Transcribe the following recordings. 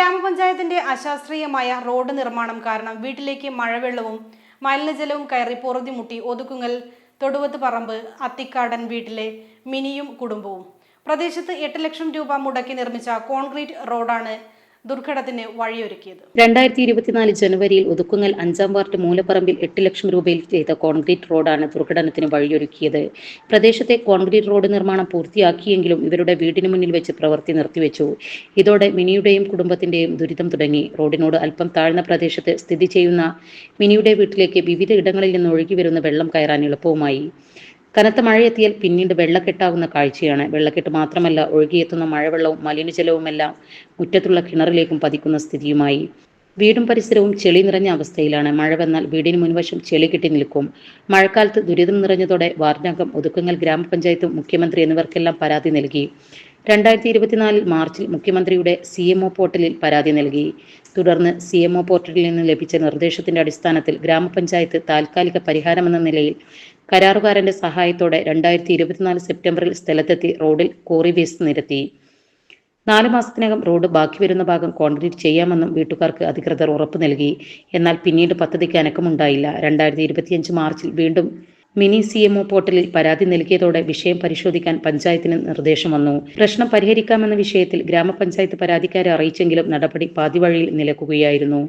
ഗ്രാമപഞ്ചായത്തിന്റെ അശാസ്ത്രീയമായ റോഡ് നിർമ്മാണം കാരണം വീട്ടിലേക്ക് മഴവെള്ളവും മലിനജലവും കയറി പൊറുതിമുട്ടി ഒതുക്കുങ്ങൽ തൊടുവത്ത് പറമ്പ് അത്തിക്കാടൻ വീട്ടിലെ മിനിയും കുടുംബവും. പ്രദേശത്ത് എട്ട് ലക്ഷം രൂപ മുടക്കി നിർമ്മിച്ച കോൺക്രീറ്റ് റോഡാണ് ദുർഘടത്തിന് വഴിയൊരുക്കിയത്. രണ്ടായിരത്തി ഇരുപത്തിനാല് ജനുവരിയിൽ ഒതുക്കുങ്ങൽ അഞ്ചാം വാർഡ് മൂലപ്പറമ്പിൽ എട്ട് ലക്ഷം രൂപയിൽ ചെയ്ത കോൺക്രീറ്റ് റോഡാണ് ദുർഘടനത്തിന് വഴിയൊരുക്കിയത്. പ്രദേശത്തെ കോൺക്രീറ്റ് റോഡ് നിർമ്മാണം പൂർത്തിയാക്കിയെങ്കിലും ഇവരുടെ വീടിന് മുന്നിൽ വെച്ച് പ്രവൃത്തി നിർത്തിവെച്ചു. ഇതോടെ മിനിയുടെയും കുടുംബത്തിന്റെയും ദുരിതം തുടങ്ങി. റോഡിനോട് അല്പം താഴ്ന്ന പ്രദേശത്ത് സ്ഥിതി ചെയ്യുന്ന മിനിയുടെ വീട്ടിലേക്ക് വിവിധ ഇടങ്ങളിൽ നിന്ന് ഒഴുകി വരുന്ന വെള്ളം കയറാൻ എളുപ്പവുമായി. കനത്ത മഴയെത്തിയാൽ പിന്നീട് വെള്ളക്കെട്ടാവുന്ന കാഴ്ചയാണ്. വെള്ളക്കെട്ട് മാത്രമല്ല ഒഴുകിയെത്തുന്ന മഴവെള്ളവും മലിനജലവുമെല്ലാം മുറ്റത്തുള്ള കിണറിലേക്കും പതിക്കുന്ന സ്ഥിതിയുമായി. വീടും പരിസരവും ചെളി നിറഞ്ഞ അവസ്ഥയിലാണ്. മഴ വന്നാൽ വീടിന് മുൻവശം ചെളി കെട്ടി നിൽക്കും. മഴക്കാലത്ത് ദുരിതം നിറഞ്ഞതോടെ വാർഡംഗം ഒതുക്കങ്ങൾ ഗ്രാമപഞ്ചായത്തും മുഖ്യമന്ത്രി എന്നിവർക്കെല്ലാം പരാതി നൽകി. രണ്ടായിരത്തി ഇരുപത്തിനാലിൽ മാർച്ചിൽ മുഖ്യമന്ത്രിയുടെ സി എം പോർട്ടലിൽ പരാതി നൽകി. തുടർന്ന് സി എം പോർട്ടലിൽ നിന്ന് ലഭിച്ച നിർദ്ദേശത്തിന്റെ അടിസ്ഥാനത്തിൽ ഗ്രാമപഞ്ചായത്ത് താൽക്കാലിക പരിഹാരമെന്ന നിലയിൽ കരാറുകാരന്റെ സഹായത്തോടെ രണ്ടായിരത്തി ഇരുപത്തിനാല് സെപ്റ്റംബറിൽ സ്ഥലത്തെത്തി റോഡിൽ കോറി വേസ്റ്റ് നിരത്തി. നാല് മാസത്തിനകം റോഡ് ബാക്കി വരുന്ന ഭാഗം കോൺക്രീറ്റ് ചെയ്യാമെന്നും വീട്ടുകാർക്ക് അധികൃതർ ഉറപ്പ് നൽകി. എന്നാൽ പിന്നീട് പദ്ധതിക്ക് അനക്കമുണ്ടായില്ല. രണ്ടായിരത്തി ഇരുപത്തിയഞ്ച് മാർച്ചിൽ വീണ്ടും മിനി സി എം ഒ പോർട്ടലിൽ പരാതി നൽകിയതോടെ വിഷയം പരിശോധിക്കാൻ പഞ്ചായത്തിന് നിർദ്ദേശം വന്നു. പ്രശ്നം പരിഹരിക്കാമെന്ന വിഷയത്തിൽ ഗ്രാമപഞ്ചായത്ത് പരാതിക്കാരെ അറിയിച്ചെങ്കിലും നടപടി പാതിവഴിയിൽ നിലക്കുകയായിരുന്നു.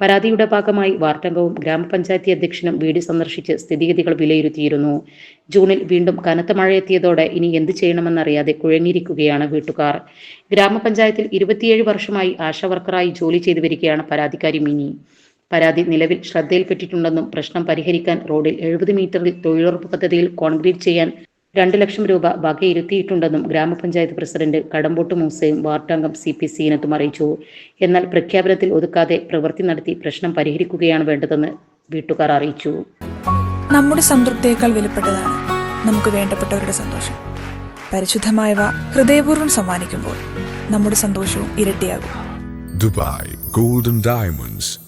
പരാതിയുടെ ഭാഗമായി വാർഡംഗവും ഗ്രാമപഞ്ചായത്ത് അധ്യക്ഷനും വീട് സന്ദർശിച്ച് സ്ഥിതിഗതികൾ വിലയിരുത്തിയിരുന്നു. ജൂണിൽ വീണ്ടും കനത്ത മഴയെത്തിയതോടെ ഇനി എന്ത് ചെയ്യണമെന്നറിയാതെ കുഴങ്ങിയിരിക്കുകയാണ് വീട്ടുകാർ. ഗ്രാമപഞ്ചായത്തിൽ ഇരുപത്തിയേഴ് വർഷമായി ആശാവർക്കറായി ജോലി ചെയ്തു വരികയാണ് പരാതിക്കാരി മിനി. പരാതി നിലവിൽ ശ്രദ്ധയിൽപ്പെട്ടിട്ടുണ്ടെന്നും പ്രശ്നം പരിഹരിക്കാൻ റോഡിൽ എഴുപത് മീറ്ററിൽ തൊഴിലുറപ്പ് പദ്ധതിയിൽ കോൺക്രീറ്റ് ചെയ്യാൻ രണ്ട് ലക്ഷം രൂപ വകയിരുത്തിയിട്ടുണ്ടെന്നും ഗ്രാമപഞ്ചായത്ത് പ്രസിഡന്റ് കടമ്പോട്ട് മൂസയും വാർഡംഗം സി പി സീനത്തും അറിയിച്ചു. എന്നാൽ പ്രഖ്യാപനത്തിൽ ഒതുക്കാതെ പ്രവൃത്തി നടത്തി പ്രശ്നം പരിഹരിക്കുകയാണ് വേണ്ടതെന്ന് വീട്ടുകാർ അറിയിച്ചു. നമ്മുടെ സംതൃപ്തിയേക്കാൾ വിലപ്പെട്ടതാണ് നമുക്ക് വേണ്ടപ്പെട്ടവരുടെ സന്തോഷം. പരിശുദ്ധമായവ ഹൃദയപൂർവം സമ്മാനിക്കുമ്പോൾ നമ്മുടെ സന്തോഷവും ഇരട്ടിയാകും. Dubai golden Diamonds,